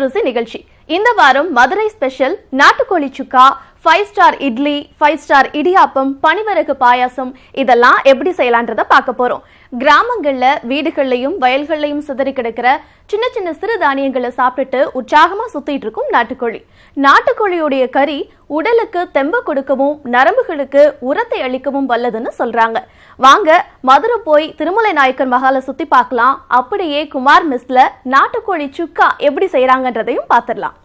மதுருசி நிகழ்ச்சி. இந்த வாரம் மதுரை ஸ்பெஷல் நாட்டுக்கோழி சுக்கா five star idli five star idiyappam பனிவரகு payasam இதெல்லாம் எப்படி செய்யலான்றத பார்க்க போறோம். கிராமங்கள்ல வீடுகள்லையும் வயல்கள்லையும் சிதறி கிடக்கிற சின்ன சின்ன சிறு தானியங்களை சாப்பிட்டுட்டு உற்சாகமா சுத்திட்டு இருக்கும் நாட்டுக்கோழி. நாட்டுக்கோழியுடைய கறி உடலுக்கு தெம்பு கொடுக்கவும் நரம்புகளுக்கு உரத்தை அளிக்கவும் வல்லதுன்னு சொல்றாங்க. வாங்க மதுரை போய் திருமலை நாயக்கர் மகாலை சுத்தி பார்க்கலாம். அப்படியே குமார் மிஸ்ல நாட்டுக்கோழி சுக்கா எப்படி செய்யறாங்கன்றதையும் பார்த்துடலாம்.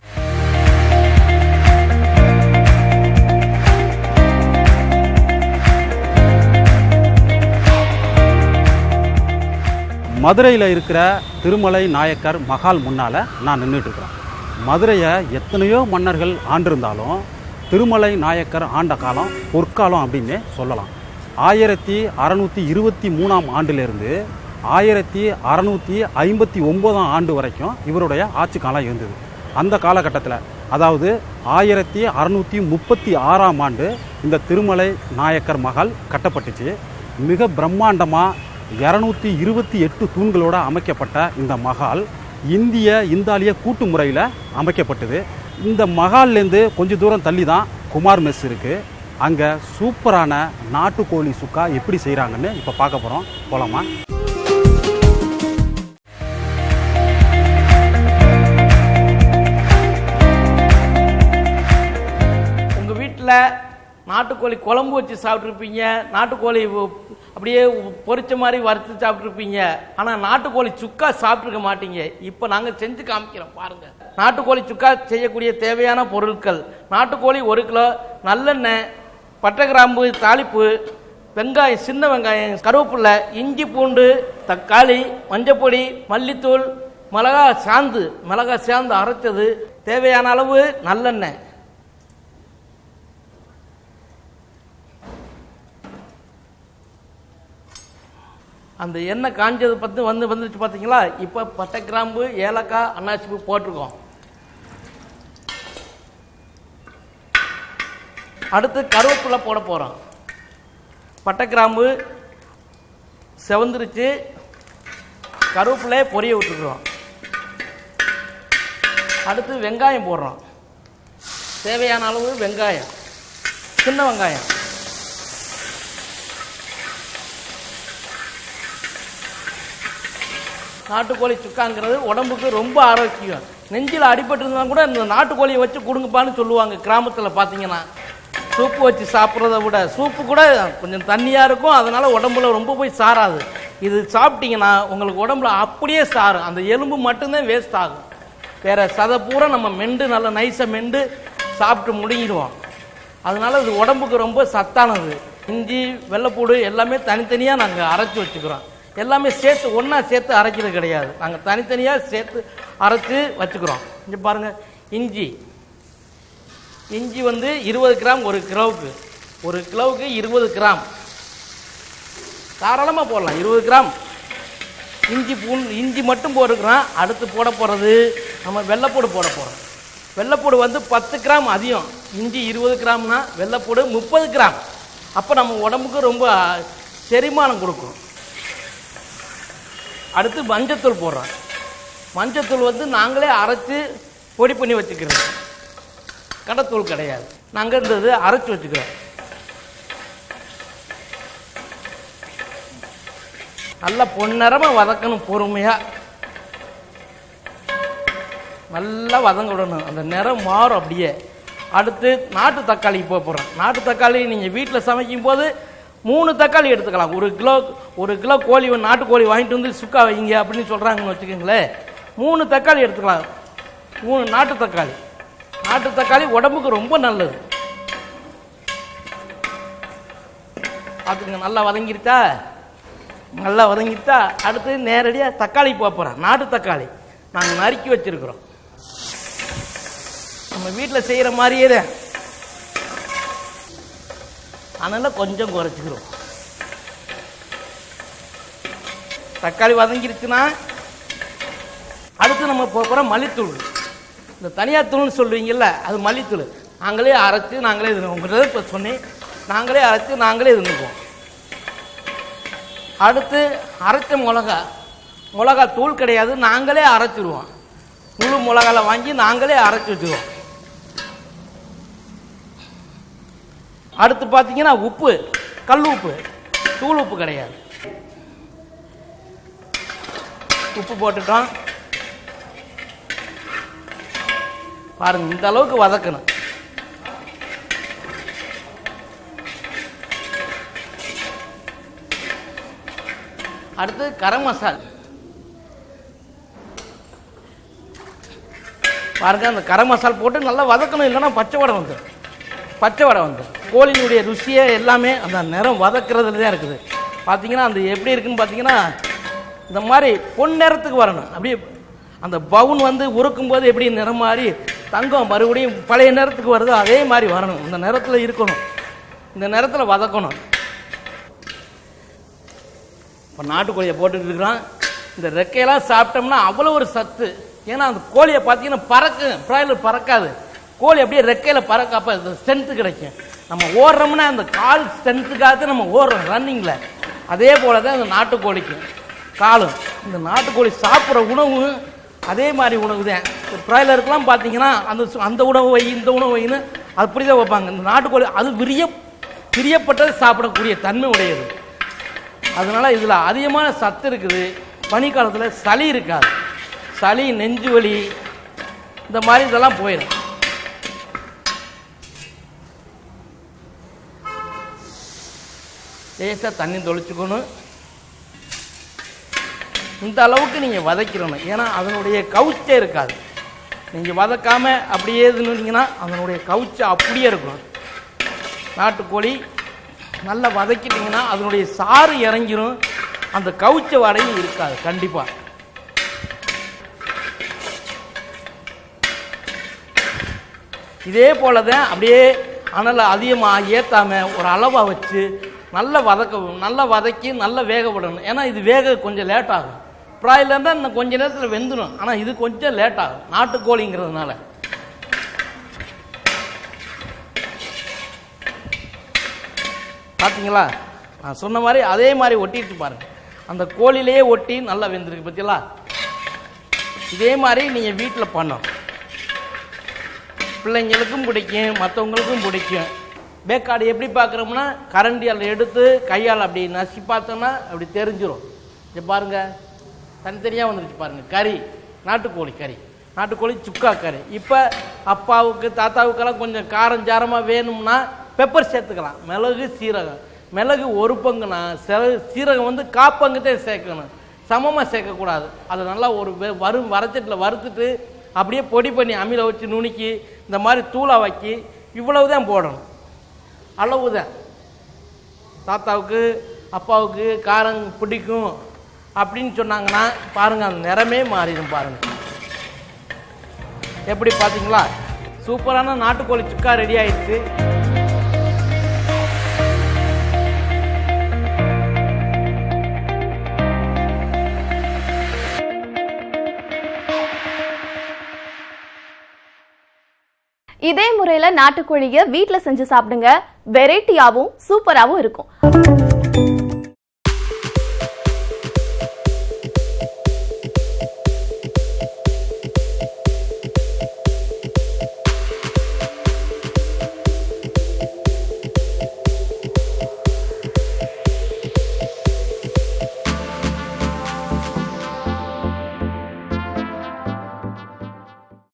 மதுரையில் இருக்கிற திருமலை நாயக்கர் மகால் முன்னால் நான் நின்றுட்டுருக்கிறேன் மதுரையை எத்தனையோ மன்னர்கள் ஆண்டிருந்தாலும் திருமலை நாயக்கர் ஆண்ட காலம் பொற்காலம் அப்படின்னு சொல்லலாம். ஆயிரத்தி அறநூற்றி இருபத்தி மூணாம் ஆண்டிலிருந்து ஆயிரத்தி அறநூற்றி ஐம்பத்தி ஒம்போதாம் ஆண்டு வரைக்கும் இவருடைய ஆட்சி காலம் இருந்தது. அந்த காலகட்டத்தில் அதாவது ஆயிரத்தி அறநூற்றி முப்பத்தி ஆறாம் ஆண்டு இந்த திருமலை நாயக்கர் மகால் கட்டப்பட்டுச்சு. மிக பிரம்மாண்டமாக இரநூத்தி இருபத்தி எட்டு தூண்களோடு அமைக்கப்பட்ட இந்த மகால் இந்திய இந்தாலிய கூட்டு முறையில் அமைக்கப்பட்டது. இந்த மகால்லேருந்து கொஞ்சம் தூரம் தள்ளி தான் குமார் மெஸ் இருக்குது அங்கே சூப்பரான நாட்டுக்கோழி சுக்கா எப்படி செய்கிறாங்கன்னு இப்போ பார்க்க போகிறோம் போலாமா? உங்கள் வீட்டில் நாட்டுக்கோழி குழம்பு வச்சு சாப்பிட்ருப்பீங்க நாட்டுக்கோழி அப்படியே பொறிச்ச பொரிச்ச மாதிரி வறுத்து சாப்பிட்ருப்பீங்க ஆனால் நாட்டுக்கோழி சுக்கா சாப்பிட்ருக்க மாட்டீங்க. இப்போ நாங்கள் செஞ்சு காமிக்கிறோம் பாருங்கள் நாட்டுக்கோழி சுக்கா செய்யக்கூடிய தேவையான பொருட்கள். நாட்டுக்கோழி ஒரு கிலோ நல்லெண்ணெய் பட்டை கிராம்பு தாளிப்பு வெங்காயம் சின்ன வெங்காயம் கருவேப்பிலை இஞ்சி பூண்டு தக்காளி மஞ்சப்பொடி மல்லித்தூள் மிளகா சாந்து. மிளகா சாந்து அரைச்சது தேவையான அளவு நல்லெண்ணெய். அந்த எண்ணெய் காஞ்சது பற்றி வந்து வந்துருச்சு பார்த்தீங்களா இப்போ பட்டை கிராம்பு ஏலக்காய் அன்னாச்சி போட்டிருக்கோம். அடுத்து கருவேப்பிலை போட போகிறோம் பட்டை கிராம்பு செவந்துருச்சு. கருவேப்பிலையே பொரிய விட்டுருக்குறோம் அடுத்து வெங்காயம் போடுறோம். தேவையான அளவு வெங்காயம் சின்ன வெங்காயம். நாட்டுக்கோழி சுக்காங்கிறது உடம்புக்கு ரொம்ப ஆரோக்கியம். நெஞ்சில் அடிபட்டிருந்தா கூட இந்த நாட்டுக்கோழியை வச்சு கொடுங்கப்பான்னு சொல்லுவாங்க கிராமத்தில் பார்த்தீங்கன்னா சூப்பு வச்சு சாப்பிட்றத விட சூப்பு கூட கொஞ்சம் தண்ணியாக இருக்கும் அதனால் உடம்புல ரொம்ப போய் சாராது. இது சாப்பிட்டீங்கன்னா உங்களுக்கு உடம்புல அப்படியே சாரும் அந்த எலும்பு மட்டும்தான் வேஸ்ட் ஆகும். வேற சதை பூரா நம்ம மெண்டு நல்லா நைஸாக மெண்டு சாப்பிட்டு முடிங்கிடுவோம் அதனால இது உடம்புக்கு ரொம்ப சத்தானது. இஞ்சி வெள்ளைப்பூடு எல்லாமே தனித்தனியாக நாங்கள் அரைச்சி வச்சுக்கிறோம். எல்லாமே சேர்த்து ஒன்றா சேர்த்து அரைக்கிறது கிடையாது. நாங்கள் தனித்தனியாக சேர்த்து அரைச்சி வச்சுக்கிறோம். இங்கே பாருங்கள் இஞ்சி. இஞ்சி வந்து இருபது கிராம் ஒரு கிலோவுக்கு. ஒரு கிலோவுக்கு இருபது கிராம். தாராளமாக போடலாம் இருபது கிராம். இஞ்சி பூன் இஞ்சி மட்டும் போட்டுக்கிறோம். அடுத்து போட போகிறது நம்ம வெள்ளைப்பூடு போட போகிறோம் வெள்ளைப்பூடு வந்து பத்து கிராம் அதிகம். இஞ்சி இருபது கிராம்னா வெள்ளைப்பூடு முப்பது கிராம். அப்போ நம்ம உடம்புக்கு ரொம்ப செரிமானம் கொடுக்கும். அடுத்து மஞ்சத்தூள் போடுறோம் மஞ்சத்தூள் வந்து நாங்களே அரைச்சி பொடி பண்ணி வச்சுக்கிறோம் கடத்தூள் கிடையாது. நாங்கள் இருந்தது அரைச்சி வச்சுக்கிறோம். நல்லா பொன்னரமாக வதக்கணும் பொறுமையாக நல்லா வதங்க விடணும். அந்த நிறம் மாறும் அப்படியே. அடுத்து நாட்டு தக்காளி போக போகிறோம் நாட்டு தக்காளி நீங்கள் வீட்டில் சமைக்கும் போது மூணு தக்காளி எடுத்துக்கலாம். ஒரு கிலோ ஒரு கிலோ கோழி நாட்டுக்கோழி வாங்கிட்டு வந்து சுக்கா வைங்க அப்படின்னு சொல்கிறாங்கன்னு வச்சுக்கோங்களேன். மூணு தக்காளி எடுத்துக்கலாம். மூணு நாட்டு தக்காளி. நாட்டு தக்காளி உடம்புக்கு ரொம்ப நல்லது. பார்த்துங்க நல்லா வதங்கிருச்சா? நல்லா வதங்கிட்டா அடுத்து நேரடியாக தக்காளி போக போகிறேன் நாட்டு தக்காளி. நாங்கள் நறுக்கி வச்சிருக்கிறோம். நம்ம வீட்டில் செய்கிற மாதிரியே தான். அதனால் கொஞ்சம் குறைச்சிக்கிறோம். தக்காளி வதங்கிருச்சுன்னா அடுத்து நம்ம போக போகிற மல்லித்தூள். இந்த தனியார் தூள்னு சொல்லுவீங்கல்ல அது மல்லித்தூள். நாங்களே அரைச்சி நாங்களே இது உங்கள்கிட்ட இப்போ சொன்னேன். நாங்களே அரைச்சி நாங்களே இருந்துக்குவோம் அடுத்து அரைச்ச மிளகா. மிளகா தூள் கிடையாது நாங்களே அரைச்சிடுவோம் முழு மிளகால வாங்கி நாங்களே அரைச்சி வச்சுருவோம். அடுத்து பார்த்தீங்கன்னா உப்பு கல் உப்பு. தூள் உப்பு கிடையாது. உப்பு போட்டுட்டோம். பாருங்க இந்த அளவுக்கு வதக்கணும். அடுத்து கரம் மசால். பாருங்க அந்த கரம் மசால் போட்டு நல்லா வதக்கணும் இல்லைன்னா பச்சை வடை வந்துடும் பச்சை வடை வந்துடும் கோழியினுடைய ருசியே எல்லாமே அந்த நிறம் வதக்குறதுல தான் இருக்குது. பார்த்தீங்கன்னா அந்த எப்படி இருக்குன்னு பார்த்தீங்கன்னா இந்த மாதிரி பொன் நிறத்துக்கு வரணும். அப்படியே அந்த பவுன் வந்து உருக்கும் போது எப்படி நிறம் மாறி தங்கம் மறுபடியும் பழைய நேரத்துக்கு வருதோ அதே மாதிரி வரணும். இந்த நிறத்தில் இருக்கணும். இந்த நிறத்தில் வதக்கணும். இப்போ நாட்டுக்கோழியை போட்டுட்டு இருக்கிறான். இந்த ரெக்கையெல்லாம் சாப்பிட்டோம்னா அவ்வளோ ஒரு சத்து. ஏன்னா அந்த கோழியை பார்த்தீங்கன்னா பறக்கும். பிராய்லர் பறக்காது. கோழி அப்படியே ரெக்கையில் பறக்க அப்போ ஸ்ட்ரென்த்து கிடைக்கும். நம்ம ஓடுறோம்னா அந்த கால் ஸ்ட்ரென்த்துக்காக நம்ம ஓடுறோம் ரன்னிங்கில் அதே போல தான் இந்த நாட்டுக்கோழிக்கு காலும். இந்த நாட்டுக்கோழி சாப்பிட்ற உணவு அதே மாதிரி உணவு தான் இந்த பார்த்தீங்கன்னா அந்த அந்த உணவு வை இந்த உணவு வைன்னு அப்படி தான் வைப்பாங்க. இந்த நாட்டுக்கோழி அது விரிய பிரியப்பட்டது சாப்பிடக்கூடிய தன்மை உடையது. அதனால் இதில் அதிகமான சத்து இருக்குது. பனிக்காலத்தில் சளி இருக்காது. சளி நெஞ்சு வலி இந்த மாதிரி இதெல்லாம் போயிடும். லேசாக தண்ணி தொளிச்சுக்கணும். இந்த அளவுக்கு நீங்கள் வதக்கிடணும். ஏன்னா அதனுடைய கவுச்சே இருக்காது. நீங்கள் வதக்காமல் அப்படியே இருந்தீங்கன்னா அதனுடைய கவுச்சை அப்படியே இருக்கும். நாட்டுக்கோழி நல்லா வதக்கிட்டிங்கன்னா அதனுடைய சாறு இறங்கிடும் அந்த கவுச்ச வடையும் இருக்காது கண்டிப்பாக இதே போல தான் அப்படியே அனலை அதிகமாக ஏற்றாமல் ஒரு அளவாக வச்சு நல்லா வதக்கவும் நல்லா வதக்கி நல்லா வேக விடணும். ஏன்னா இது வேக கொஞ்சம் லேட் ஆகும். ப்ராய்லர் தான் இன்னும் கொஞ்ச நேரத்தில் வெந்துடும் ஆனால் இது கொஞ்சம் லேட் ஆகும். நாட்டுக்கோழிங்கிறதுனால. பார்த்தீங்களா நான் சொன்ன மாதிரி அதே மாதிரி ஒட்டிட்டு பாருங்க. அந்த கோழிலேயே ஒட்டி நல்லா வெந்திருக்கு. பார்த்தீங்களா இதே மாதிரி நீங்கள் வீட்டில் பண்ணணும். பிள்ளைங்களுக்கும் பிடிக்கும் மற்றவங்களுக்கும் பிடிக்கும். பேக்காடு எப்படி பார்க்குறோம்னா கரண்டியால் எடுத்து கையால் அப்படி நசி பார்த்தோம்னா அப்படி தெரிஞ்சிடும் இது பாருங்க தனித்தனியாக வந்துருச்சு பாருங்க கறி நாட்டுக்கோழி கறி நாட்டுக்கோழி சுக்கா கறி. இப்போ அப்பாவுக்கு தாத்தாவுக்கெல்லாம் கொஞ்சம் காரம் ஜாரமாக வேணும்னா பெப்பர் சேர்த்துக்கலாம். மிளகு சீரகம். மிளகு ஒரு பங்குனா சில சீரகம் வந்து காப்பங்கு தான் சேர்க்கணும். சமமாக சேர்க்கக்கூடாது. அதை நல்லா ஒரு வரும் வரச்சட்டில் வறுத்துட்டு அப்படியே பொடி பண்ணி அம்மியில் வச்சு நுணுக்கி இந்த மாதிரி தூளா வைக்கி இவ்வளவு தான் போடணும். அளவு தான் தாத்தாவுக்கு அப்பாவுக்கு காரம் பிடிக்கும் அப்படின்னு சொன்னாங்கன்னா பாருங்கள் அந்த நிறமே மாறிடும் பாருங்க. எப்படி பார்த்தீங்களா? சூப்பரான நாட்டுக்கோழி சுக்கா ரெடி ஆயிடுச்சு. இதே முறையில் நாட்டுக்கோழியை வீட்டில் செஞ்சு சாப்பிடுங்க. வெரைட்டியாகவும் சூப்பராகவும் இருக்கும்.